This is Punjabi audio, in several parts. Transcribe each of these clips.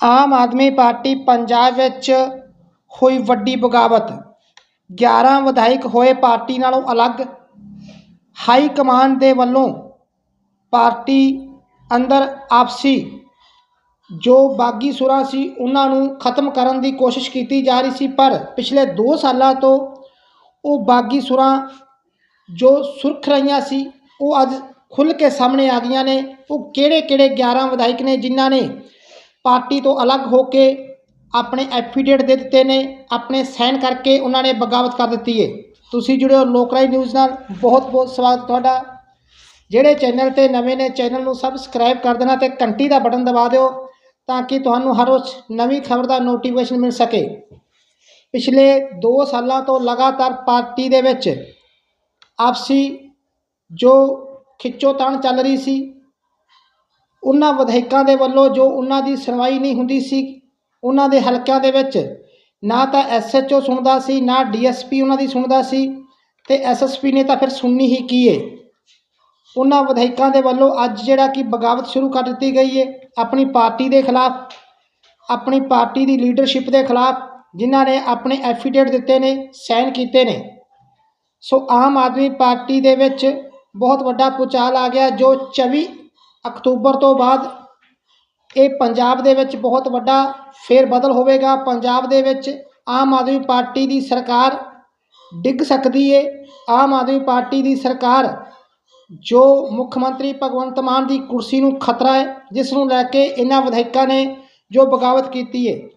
ਆਮ ਆਦਮੀ ਪਾਰਟੀ ਪੰਜਾਬ ਵਿੱਚ ਹੋਈ ਵੱਡੀ ਬਗਾਵਤ। 11 ਵਿਧਾਇਕ ਹੋਏ ਪਾਰਟੀ ਨਾਲੋਂ ਅਲੱਗ। ਹਾਈ ਕਮਾਂਡ ਦੇ ਵੱਲੋਂ ਪਾਰਟੀ ਅੰਦਰ ਆਪਸੀ ਜੋ ਬਾਗੀ ਸੁਰਾਂ ਸੀ, ਉਹਨਾਂ ਨੂੰ ਖਤਮ ਕਰਨ ਦੀ ਕੋਸ਼ਿਸ਼ ਕੀਤੀ ਜਾ ਰਹੀ ਸੀ, ਪਰ ਪਿਛਲੇ 2 ਸਾਲਾਂ ਤੋਂ ਉਹ ਬਾਗੀ ਸੁਰਾਂ ਜੋ ਸੁਰਖ ਰਹੀਆਂ ਸੀ, ਉਹ ਅੱਜ ਖੁੱਲ੍ਹ ਕੇ ਸਾਹਮਣੇ ਆ ਗਈਆਂ ਨੇ। ਉਹ ਕਿਹੜੇ ਕਿਹੜੇ 11 ਵਿਧਾਇਕ ਨੇ, ਜਿਨ੍ਹਾਂ ਨੇ ਪਾਰਟੀ ਤੋਂ ਅਲੱਗ ਹੋ ਕੇ ਆਪਣੇ ਐਫੀਡੇਟ ਦੇ ਦਿੱਤੇ ਨੇ, ਆਪਣੇ ਸਾਈਨ ਕਰਕੇ ਉਹਨਾਂ ਨੇ ਬਗਾਵਤ ਕਰ ਦਿੱਤੀ ਏ। ਤੁਸੀਂ ਜੁੜਿਓ ਹੋ ਲੋਕਰਾਈ ਨਿਊਜ਼ ਨਾਲ। ਬਹੁਤ ਬਹੁਤ ਸਵਾਗਤ ਤੁਹਾਡਾ। ਜਿਹੜੇ ਚੈਨਲ ਤੇ ਨਵੇਂ ਨੇ, ਚੈਨਲ ਨੂੰ ਸਬਸਕ੍ਰਾਈਬ ਕਰ ਦੇਣਾ ਤੇ ਘੰਟੀ ਦਾ ਬਟਨ ਦਬਾ ਦਿਓ ਤਾਂ ਕਿ ਤੁਹਾਨੂੰ ਹਰ ਰੋਜ਼ ਨਵੀਂ ਖਬਰ ਦਾ ਨੋਟੀਫਿਕੇਸ਼ਨ ਮਿਲ ਸਕੇ। ਪਿਛਲੇ 2 ਸਾਲਾਂ ਤੋਂ ਲਗਾਤਾਰ ਪਾਰਟੀ ਦੇ ਵਿੱਚ ਆਪਸੀ ਜੋ ਖਿੱਚੋਤਾਣ ਚੱਲ ਰਹੀ ਸੀ ਉਹਨਾਂ ਵਿਧਾਇਕਾਂ ਦੇ ਵੱਲੋਂ ਜੋ ਉਹਨਾਂ ਦੀ ਸੁਣਵਾਈ ਨਹੀਂ ਹੁੰਦੀ ਸੀ ਉਹਨਾਂ ਦੇ ਹਲਕਿਆਂ ਦੇ ਵਿੱਚ, ਨਾ ਤਾਂ ਐਸਐਚਓ ਸੁਣਦਾ ਸੀ, ਨਾ ਡੀਐਸਪੀ ਉਹਨਾਂ ਦੀ ਸੁਣਦਾ ਸੀ ਤੇ ਐਸਐਸਪੀ ਨੇ ਤਾਂ ਫਿਰ ਸੁਣਨੀ ਹੀ ਕੀ ਏ? ਉਹਨਾਂ ਵਿਧਾਇਕਾਂ ਦੇ ਵੱਲੋਂ ਅੱਜ ਜਿਹੜਾ ਕਿ ਬਗਾਵਤ ਸ਼ੁਰੂ ਕਰ ਦਿੱਤੀ ਗਈ ਏ ਆਪਣੀ ਪਾਰਟੀ ਦੇ ਖਿਲਾਫ, ਆਪਣੀ ਪਾਰਟੀ ਦੀ ਲੀਡਰਸ਼ਿਪ ਦੇ ਖਿਲਾਫ, ਜਿਨ੍ਹਾਂ ਨੇ ਆਪਣੇ ਐਫੀਡੇਟ ਦਿੱਤੇ ਨੇ, ਸਾਈਨ ਕੀਤੇ ਨੇ। ਸੋ ਆਮ ਆਦਮੀ ਪਾਰਟੀ ਦੇ ਵਿੱਚ ਬਹੁਤ ਵੱਡਾ ਪੁਚਾਲ ਆ ਗਿਆ ਜੋ 24 ਅਕਤੂਬਰ ਤੋਂ ਬਾਅਦ ਇਹ ਪੰਜਾਬ ਦੇ ਵਿੱਚ ਬਹੁਤ ਵੱਡਾ ਫੇਰ ਬਦਲ ਹੋਵੇਗਾ। ਪੰਜਾਬ ਦੇ ਵਿੱਚ ਆਮ ਆਦਮੀ ਪਾਰਟੀ ਦੀ ਸਰਕਾਰ ਡਿੱਗ ਸਕਦੀ ਏ। ਆਮ ਆਦਮੀ ਪਾਰਟੀ ਦੀ ਸਰਕਾਰ ਜੋ ਮੁੱਖ ਮੰਤਰੀ ਭਗਵੰਤ ਮਾਨ ਦੀ ਕੁਰਸੀ ਨੂੰ ਖਤਰਾ ਹੈ ਜਿਸ ਨੂੰ ਲੈ ਕੇ ਇਹਨਾਂ ਵਿਧਾਇਕਾਂ ਨੇ ਜੋ ਬਗਾਵਤ ਕੀਤੀ ਏ।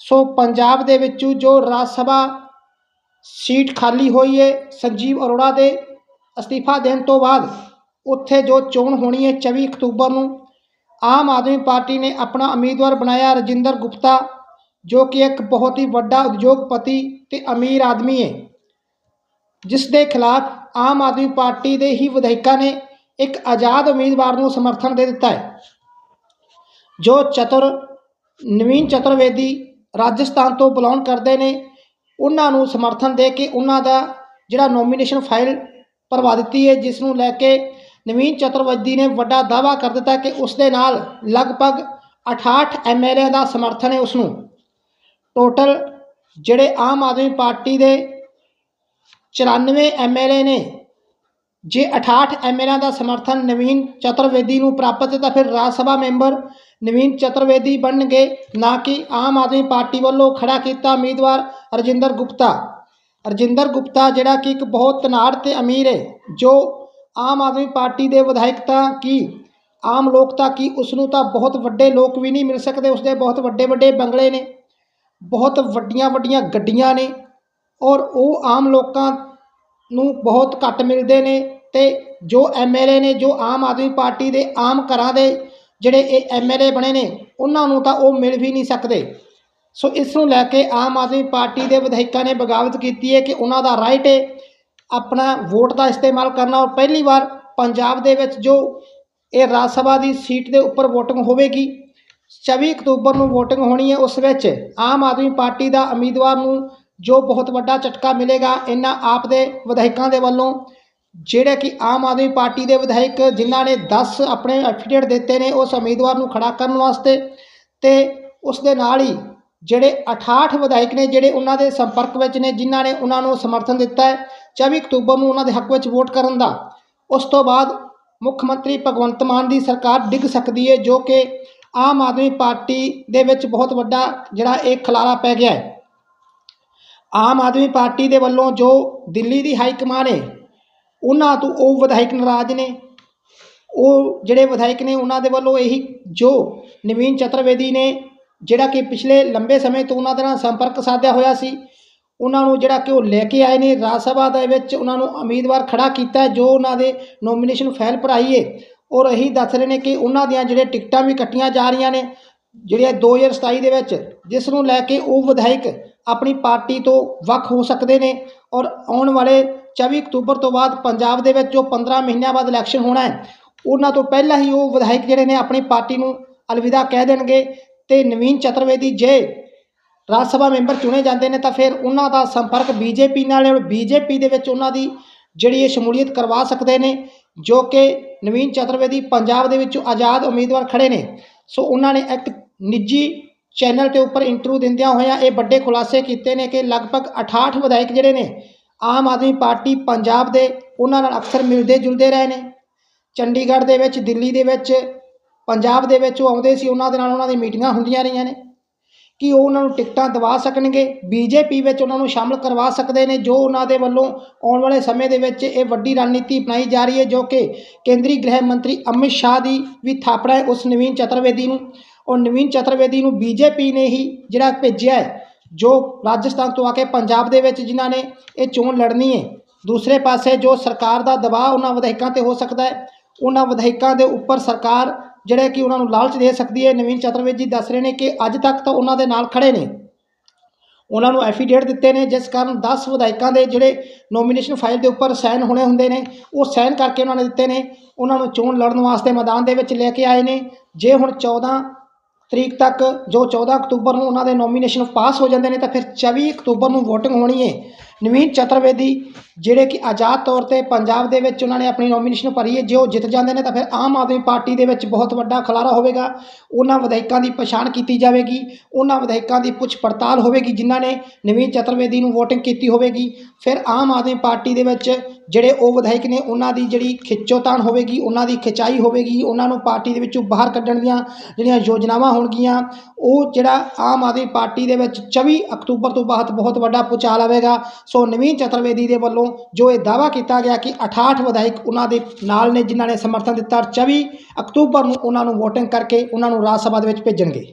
ਸੋ ਪੰਜਾਬ ਦੇ ਵਿੱਚ ਜੋ ਰਾਜ ਸਭਾ ਸੀਟ ਖਾਲੀ ਹੋਈ ਏ, ਸੰਜੀਵ ਅਰੋੜਾ ਦੇ ਅਸਤੀਫਾ ਦੇਣ ਤੋਂ ਬਾਅਦ ਉੱਥੇ ਜੋ ਚੋਣ ਹੋਣੀ ਹੈ 24 ਅਕਤੂਬਰ ਨੂੰ, ਆਮ ਆਦਮੀ ਪਾਰਟੀ ਨੇ ਆਪਣਾ ਉਮੀਦਵਾਰ ਬਣਾਇਆ ਰਜਿੰਦਰ ਗੁਪਤਾ, ਜੋ ਕਿ ਇੱਕ ਬਹੁਤ ਹੀ ਵੱਡਾ ਉਦਯੋਗਪਤੀ ਤੇ ਅਮੀਰ ਆਦਮੀ ਹੈ। ਜਿਸ ਦੇ ਖਿਲਾਫ ਆਮ ਆਦਮੀ ਪਾਰਟੀ ਦੇ ਹੀ ਵਿਧਾਇਕਾਂ ਨੇ ਇੱਕ ਆਜ਼ਾਦ ਉਮੀਦਵਾਰ ਨੂੰ ਸਮਰਥਨ ਦੇ ਦਿੱਤਾ ਹੈ, ਜੋ ਚਤੁਰ, ਨਵੀਨ ਚਤੁਰਵੇਦੀ ਰਾਜਸਥਾਨ ਤੋਂ ਬਿਲੋਂਗ ਕਰਦੇ ਨੇ, ਉਹਨਾਂ ਨੂੰ ਸਮਰਥਨ ਦੇ ਕੇ ਉਹਨਾਂ ਦਾ ਜਿਹੜਾ ਨੋਮੀਨੇਸ਼ਨ ਫਾਈਲ ਭਰਵਾ ਦਿੱਤੀ ਹੈ, ਜਿਸ ਨੂੰ ਲੈ ਕੇ ਨਵੀਨ ਚਤੁਰਵੇਦੀ ਨੇ ਵੱਡਾ ਦਾਅਵਾ ਕਰ ਦਿੱਤਾ ਕਿ ਉਸ ਦੇ ਨਾਲ ਲਗਭਗ 68 ਐਮਐਲਏ ਦਾ ਸਮਰਥਨ ਹੈ ਉਸ ਨੂੰ ਟੋਟਲ ਜਿਹੜੇ ਆਮ ਆਦਮੀ ਪਾਰਟੀ ਦੇ 94 ਐਮਐਲਏ ਨੇ ਜੇ 68 ਐਮਐਲਏ ਦਾ ਸਮਰਥਨ ਨਵੀਨ ਚਤੁਰਵੇਦੀ ਨੂੰ ਪ੍ਰਾਪਤ ਹੈ ਤਾਂ ਫਿਰ ਰਾਜ ਸਭਾ ਮੈਂਬਰ ਨਵੀਨ ਚਤੁਰਵੇਦੀ ਬਣਨਗੇ ਨਾ ਕਿ ਆਮ ਆਦਮੀ ਪਾਰਟੀ ਵੱਲੋਂ ਖੜਾ ਕੀਤਾ ਉਮੀਦਵਾਰ ਰਜਿੰਦਰ ਗੁਪਤਾ ਰਜਿੰਦਰ ਗੁਪਤਾ ਜਿਹੜਾ ਕਿ ਇੱਕ ਬਹੁਤ ਤਨਾੜ ਤੇ ਅਮੀਰ ਹੈ ਜੋ ਆਮ ਆਦਮੀ ਪਾਰਟੀ ਦੇ ਵਿਧਾਇਕ ਤਾਂ ਕੀ? ਆਮ ਲੋਕ ਤਾਂ ਕੀ? ਉਸ ਨੂੰ ਤਾਂ ਬਹੁਤ ਵੱਡੇ ਲੋਕ ਵੀ ਨਹੀਂ ਮਿਲ ਸਕਦੇ, ਉਸਦੇ ਬਹੁਤ ਵੱਡੇ ਵੱਡੇ ਬੰਗਲੇ ਨੇ, ਬਹੁਤ ਵੱਡੀਆਂ ਵੱਡੀਆਂ ਗੱਡੀਆਂ ਨੇ ਔਰ ਉਹ ਆਮ ਲੋਕਾਂ ਨੂੰ ਬਹੁਤ ਘੱਟ ਮਿਲਦੇ ਨੇ ਤੇ ਜੋ ਐਮਐਲਏ ਨੇ, ਜੋ ਆਮ ਆਦਮੀ ਪਾਰਟੀ ਦੇ ਆਮ ਘਰਾਂ ਦੇ ਜਿਹੜੇ ਇਹ ਐਮਐਲਏ ਬਣੇ ਨੇ, ਉਹਨਾਂ ਨੂੰ ਤਾਂ ਉਹ ਮਿਲ ਵੀ ਨਹੀਂ ਸਕਦੇ। ਸੋ ਇਸ ਨੂੰ ਲੈ ਕੇ ਆਮ ਆਦਮੀ ਪਾਰਟੀ ਦੇ ਵਿਧਾਇਕਾਂ ਨੇ ਬਗਾਵਤ ਕੀਤੀ ਹੈ ਕਿ ਉਹਨਾਂ ਦਾ ਰਾਈਟ ਹੈ। ਆਪਣਾ ਵੋਟ ਦਾ ਇਸਤੇਮਾਲ ਕਰਨਾ ਔਰ ਪਹਿਲੀ ਵਾਰ ਪੰਜਾਬ ਦੇ ਵਿੱਚ ਜੋ ਇਹ ਰਾਜ ਸਭਾ ਦੀ ਸੀਟ ਦੇ ਉੱਪਰ VOTING ਹੋਵੇਗੀ 24 ਅਕਤੂਬਰ ਨੂੰ VOTING ਹੋਣੀ ਹੈ, ਉਸ ਵਿੱਚ ਆਮ ਆਦਮੀ ਪਾਰਟੀ ਦਾ ਉਮੀਦਵਾਰ ਨੂੰ ਜੋ ਬਹੁਤ ਵੱਡਾ ਝਟਕਾ ਮਿਲੇਗਾ, ਇਹਨਾਂ ਆਪ ਦੇ ਵਿਧਾਇਕਾਂ ਦੇ ਵੱਲੋਂ, ਜਿਹੜੇ ਕਿ ਆਮ ਆਦਮੀ ਪਾਰਟੀ ਦੇ ਵਿਧਾਇਕ ਜਿਨ੍ਹਾਂ ਨੇ 10 ਆਪਣੇ ਐਫੀਡੇਟ ਦਿੱਤੇ ਨੇ, ਉਸ ਉਮੀਦਵਾਰ ਨੂੰ ਖੜਾ ਕਰਨ ਵਾਸਤੇ ਤੇ ਉਸ ਦੇ ਨਾਲ ਹੀ ਜਿਹੜੇ 68 ਵਿਧਾਇਕ ਨੇ, ਜਿਹੜੇ ਉਹਨਾਂ ਦੇ ਸੰਪਰਕ ਵਿੱਚ ਨੇ, ਜਿਨ੍ਹਾਂ ਨੇ ਉਹਨਾਂ ਨੂੰ ਸਮਰਥਨ ਦਿੱਤਾ ਹੈ 24 ਅਕਤੂਬਰ ਨੂੰ ਉਹਨਾਂ ਦੇ ਹੱਕ ਵਿੱਚ ਵੋਟ ਕਰਨ ਦਾ। ਉਸ ਤੋਂ ਬਾਅਦ ਮੁੱਖ ਮੰਤਰੀ ਭਗਵੰਤ ਮਾਨ ਦੀ ਸਰਕਾਰ ਡਿੱਗ ਸਕਦੀ ਹੈ, ਜੋ ਕਿ ਆਮ ਆਦਮੀ ਪਾਰਟੀ ਦੇ ਵਿੱਚ ਬਹੁਤ ਵੱਡਾ ਜਿਹੜਾ ਇਹ ਖਲਾਰਾ ਪੈ ਗਿਆ ਹੈ। ਆਮ ਆਦਮੀ ਪਾਰਟੀ ਦੇ ਵੱਲੋਂ ਜੋ ਦਿੱਲੀ ਦੀ ਹਾਈ ਕਮਾਨ ਹੈ ਉਹਨਾਂ ਤੋਂ ਉਹ ਵਿਧਾਇਕ ਨਾਰਾਜ਼ ਨੇ। ਉਹ ਜਿਹੜੇ ਵਿਧਾਇਕ ਨੇ, ਉਹਨਾਂ ਦੇ ਵੱਲੋਂ ਇਹੀ ਜੋ ਨਵੀਨ ਚਤੁਰਵੇਦੀ ਨੇ ਜਿਹੜਾ ਕਿ ਪਿਛਲੇ ਲੰਬੇ ਸਮੇਂ ਤੋਂ ਉਹਨਾਂ ਦੇ ਨਾਲ ਸੰਪਰਕ ਸਾਧਿਆ ਹੋਇਆ ਸੀ, ਉਹਨਾਂ ਨੂੰ ਜਿਹੜਾ ਕਿ ਉਹ ਲੈ ਕੇ ਆਏ ਨੇ, ਰਾਜ ਸਭਾ ਦੇ ਵਿੱਚ ਉਹਨਾਂ ਨੂੰ ਉਮੀਦਵਾਰ ਖੜਾ ਕੀਤਾ ਜੋ ਉਹਨਾਂ ਦੇ ਨੋਮੀਨੇਸ਼ਨ ਫਾਈਲ ਭਰਾਈ ਹੈ ਔਰ ਇਹੀ ਦੱਸ ਰਹੇ ਨੇ ਕਿ ਉਹਨਾਂ ਦੀਆਂ ਜਿਹੜੇ ਟਿਕਟਾਂ ਵੀ ਕੱਟੀਆਂ ਜਾ ਰਹੀਆਂ ਨੇ, ਜਿਹੜੀਆਂ 2027 ਦੇ ਵਿੱਚ, ਜਿਸ ਨੂੰ ਲੈ ਕੇ ਉਹ ਵਿਧਾਇਕ ਆਪਣੀ ਪਾਰਟੀ ਤੋਂ ਵੱਖ ਹੋ ਸਕਦੇ ਨੇ। ਔਰ ਆਉਣ ਵਾਲੇ 24 ਅਕਤੂਬਰ ਤੋਂ ਬਾਅਦ ਪੰਜਾਬ ਦੇ ਵਿੱਚ ਜੋ 15 ਮਹੀਨਿਆਂ ਬਾਅਦ ਇਲੈਕਸ਼ਨ ਹੋਣਾ ਹੈ, ਉਹਨਾਂ ਤੋਂ ਪਹਿਲਾਂ ਹੀ ਉਹ ਵਿਧਾਇਕ ਜਿਹੜੇ ਨੇ ਆਪਣੀ ਪਾਰਟੀ ਨੂੰ ਅਲਵਿਦਾ ਕਹਿ ਦੇਣਗੇ। ਤੇ ਨਵੀਨ ਚਤੁਰਵੇਦੀ ਜੇ ਰਾਜ ਸਭਾ ਮੈਂਬਰ ਚੁਣੇ ਜਾਂਦੇ ਨੇ ਤਾਂ ਫਿਰ ਉਹਨਾਂ ਦਾ ਸੰਪਰਕ ਬੀਜੇਪੀ ਨਾਲ ਹੈ ਔਰ ਬੀਜੇਪੀ ਦੇ ਵਿੱਚ ਉਹਨਾਂ ਦੀ ਜਿਹੜੀ ਇਹ ਸ਼ਮੂਲੀਅਤ ਕਰਵਾ ਸਕਦੇ ਨੇ, ਜੋ ਕਿ ਨਵੀਨ ਚਤੁਰਵੇਦੀ ਪੰਜਾਬ ਦੇ ਵਿੱਚੋਂ ਆਜ਼ਾਦ ਉਮੀਦਵਾਰ ਖੜੇ ਨੇ। ਸੋ ਉਹਨਾਂ ਨੇ ਇੱਕ ਨਿੱਜੀ ਚੈਨਲ ਤੇ ਉੱਪਰ ਇੰਟਰਵਿਊ ਦਿੰਦਿਆਂ ਹੋਇਆਂ ਇਹ ਵੱਡੇ ਖੁਲਾਸੇ ਕੀਤੇ ਨੇ ਕਿ ਲਗਭਗ 68 ਵਿਧਾਇਕ ਜਿਹੜੇ ਨੇ, ਆਮ ਆਦਮੀ ਪਾਰਟੀ ਪੰਜਾਬ ਦੇ ਉਹਨਾਂ ਨਾਲ ਅਕਸਰ ਮਿਲਦੇ ਜੁਲਦੇ ਰਹੇ ਨੇ। ਚੰਡੀਗੜ੍ਹ ਦੇ ਵਿੱਚ, ਦਿੱਲੀ ਦੇ ਵਿੱਚ ਪੰਜਾਬ ਦੇ ਵਿੱਚ ਉਹ ਆਉਂਦੇ ਸੀ, ਉਹਨਾਂ ਦੇ ਨਾਲ ਉਹਨਾਂ ਦੀ ਮੀਟਿੰਗਾਂ ਹੁੰਦੀਆਂ ਰਹੀਆਂ ਨੇ। ਕਿ ਉਹ ਉਹਨਾਂ ਨੂੰ ਟਿਕਟਾਂ ਦਵਾ ਸਕਣਗੇ? ਬੀਜੇਪੀ ਵਿੱਚ ਉਹਨਾਂ ਨੂੰ ਸ਼ਾਮਲ ਕਰਵਾ ਸਕਦੇ ਨੇ, ਜੋ ਉਹਨਾਂ ਦੇ ਵੱਲੋਂ ਆਉਣ ਵਾਲੇ ਸਮੇਂ ਦੇ ਵਿੱਚ ਇਹ ਵੱਡੀ ਰਣਨੀਤੀ ਅਪਣਾਈ ਜਾ ਰਹੀ ਹੈ, ਜੋ ਕਿ ਕੇਂਦਰੀ ਗ੍ਰਹਿ ਮੰਤਰੀ ਅਮਿਤ ਸ਼ਾਹ ਦੀ ਵੀ ਥਾਪੜਾ ਹੈ ਉਸ ਨਵੀਨ ਚਤੁਰਵੇਦੀ ਨੂੰ। ਔਰ ਨਵੀਨ ਚਤੁਰਵੇਦੀ ਨੂੰ ਬੀਜੇਪੀ ਨੇ ਹੀ ਜਿਹੜਾ ਭੇਜਿਆ ਹੈ, ਜੋ ਰਾਜਸਥਾਨ ਤੋਂ ਆ ਕੇ ਪੰਜਾਬ ਦੇ ਵਿੱਚ ਜਿਨ੍ਹਾਂ ਨੇ ਇਹ ਚੋਣ ਲੜਨੀ ਹੈ। ਦੂਸਰੇ ਪਾਸੇ ਜੋ ਸਰਕਾਰ ਦਾ ਦਬਾਅ ਉਹਨਾਂ ਵਿਧਾਇਕਾਂ ਤੇ ਹੋ ਸਕਦਾ ਹੈ, ਉਹਨਾਂ ਵਿਧਾਇਕਾਂ ਦੇ ਉੱਪਰ ਸਰਕਾਰ ਜਿਹੜੇ ਕਿ ਉਹਨਾਂ ਨੂੰ ਲਾਲਚ ਦੇ ਸਕਦੀ ਹੈ, ਨਵੀਨ ਚਤੁਰਵੇਦੀ ਜੀ ਦੱਸ ਰਹੇ ਨੇ ਕਿ ਅੱਜ ਤੱਕ ਤਾਂ ਉਹਨਾਂ ਦੇ ਨਾਲ ਖੜੇ ਨੇ। ਉਹਨਾਂ ਨੂੰ ਐਫੀਡੇਟ ਦਿੱਤੇ ਨੇ, ਜਿਸ ਕਾਰਨ 10 ਵਿਧਾਇਕਾਂ ਦੇ ਜਿਹੜੇ ਨੋਮੀਨੇਸ਼ਨ ਫਾਈਲ ਦੇ ਉੱਪਰ ਸਾਈਨ ਹੋਣੇ ਹੁੰਦੇ ਨੇ, ਉਹ ਸਾਈਨ ਕਰਕੇ ਉਹਨਾਂ ਨੇ ਦਿੱਤੇ ਨੇ। ਉਹਨਾਂ ਨੂੰ ਚੋਣ ਲੜਨ ਵਾਸਤੇ ਮੈਦਾਨ ਦੇ ਵਿੱਚ ਲੈ ਕੇ ਆਏ ਨੇ। ਜੇ ਹੁਣ 14 ਤਰੀਕ ਤੱਕ ਜੋ 14 ਅਕਤੂਬਰ ਨੂੰ ਉਹਨਾਂ ਦੇ ਨੋਮੀਨੇਸ਼ਨ ਪਾਸ ਹੋ ਜਾਂਦੇ ਨੇ, ਤਾਂ ਫਿਰ 24 ਅਕਤੂਬਰ ਨੂੰ ਵੋਟਿੰਗ ਹੋਣੀ ਹੈ ਨਵੀਨ ਚਤੁਰਵੇਦੀ ਜਿਹੜੇ ਕਿ ਆਜ਼ਾਦ ਤੌਰ ਤੇ ਪੰਜਾਬ ਦੇ ਵਿੱਚ ਉਹਨਾਂ ਨੇ ਆਪਣੀ ਨੋਮੀਨੇਸ਼ਨ ਭਰੀ ਹੈ ਜੇ ਉਹ ਜਿੱਤ ਜਾਂਦੇ ਨੇ ਤਾਂ ਫਿਰ ਆਮ ਆਦਮੀ ਪਾਰਟੀ ਦੇ ਵਿੱਚ ਬਹੁਤ ਵੱਡਾ ਖਲਾਰਾ ਹੋਵੇਗਾ। ਉਹਨਾਂ ਵਿਧਾਇਕਾਂ ਦੀ ਪਛਾਣ ਕੀਤੀ ਜਾਵੇਗੀ, ਉਹਨਾਂ ਵਿਧਾਇਕਾਂ ਦੀ ਪੁੱਛ ਪੜਤਾਲ ਹੋਵੇਗੀ ਜਿਨ੍ਹਾਂ ਨੇ ਨਵੀਨ ਚਤੁਰਵੇਦੀ ਨੂੰ ਵੋਟਿੰਗ ਕੀਤੀ ਹੋਵੇਗੀ। ਫਿਰ ਆਮ ਆਦਮੀ ਪਾਰਟੀ ਦੇ ਵਿੱਚ ਜਿਹੜੇ ਉਹ ਵਿਧਾਇਕ ਨੇ, ਉਹਨਾਂ ਦੀ ਜਿਹੜੀ ਖਿੱਚੋਤਾਣ ਹੋਵੇਗੀ, ਉਹਨਾਂ ਦੀ ਖਿਚਾਈ ਹੋਵੇਗੀ, ਉਹਨਾਂ ਨੂੰ ਪਾਰਟੀ ਦੇ ਵਿੱਚੋਂ ਬਾਹਰ ਕੱਢਣ ਦੀਆਂ ਜਿਹੜੀਆਂ ਯੋਜਨਾਵਾਂ ਹੋਣਗੀਆਂ, ਉਹ ਜਿਹੜਾ ਆਮ ਆਦਮੀ ਪਾਰਟੀ ਦੇ ਵਿੱਚ 24 ਅਕਤੂਬਰ ਤੋਂ ਬਾਅਦ ਬਹੁਤ ਵੱਡਾ ਪੁਚਾਲ ਆਵੇਗਾ ਸੋ ਨਵੀਨ ਚਤੁਰਵੇਦੀ ਦੇ ਵੱਲੋਂ ਜੋ ਇਹ ਦਾਵਾ ਕੀਤਾ ਗਿਆ ਕਿ 68 ਵਿਧਾਇਕ ਉਹਨਾਂ ਦੇ ਨਾਲ ਨੇ, ਜਿਨ੍ਹਾਂ ਨੇ ਸਮਰਥਨ ਦਿੱਤਾ 24 ਅਕਤੂਬਰ ਨੂੰ ਉਹਨਾਂ ਨੂੰ ਵੋਟਿੰਗ ਕਰਕੇ ਉਹਨਾਂ ਨੂੰ ਰਾਜ ਸਭਾ ਦੇ ਵਿੱਚ ਭੇਜਣਗੇ।